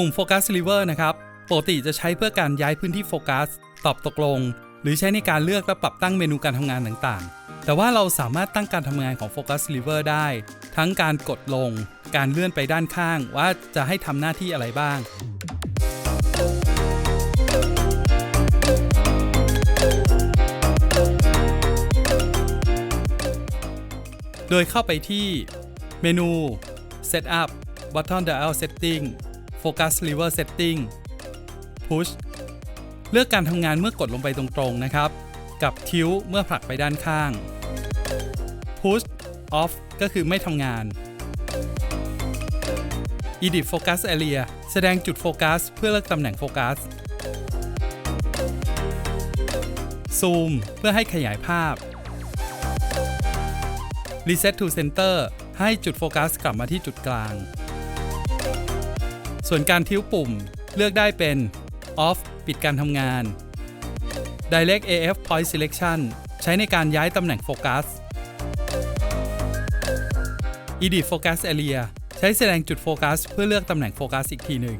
ปุ่ม Focus Lever นะครับปกติจะใช้เพื่อการย้ายพื้นที่โฟกัส ตอบตกลง หรือใช้ในการเลือกและปรับตั้งเมนูการทำงานต่างๆ แต่ว่าเราสามารถตั้งการทำงานของ Focus Lever ได้ ทั้งการกดลง การเลื่อนไปด้านข้าง ว่าจะให้ทำหน้าที่อะไรบ้างโดยเข้าไปที่เมนู Setup Button Dial Setting Focus Lever Setting Push เลือกการทำงานเมื่อกดลงไปตรงๆนะครับ กับทิวเมื่อผลักไปด้านข้าง Push Off ก็คือไม่ทำงาน Edit Focus Area แสดงจุดโฟกัสเพื่อเลือกตำแหน่งโฟกัส Zoom เพื่อให้ขยายภาพ Reset to Center ให้จุดโฟกัสกลับมาที่จุดกลาง ส่วนการทิ้วปุ่มเลือกได้เป็น Off ปิดการทำงาน Direct AF Point Selection ใช้ในการย้ายตำแหน่งโฟกัส Edit Focus Area ใช้แสดงจุดโฟกัสเพื่อเลือกตำแหน่งโฟกัสอีกทีหนึ่ง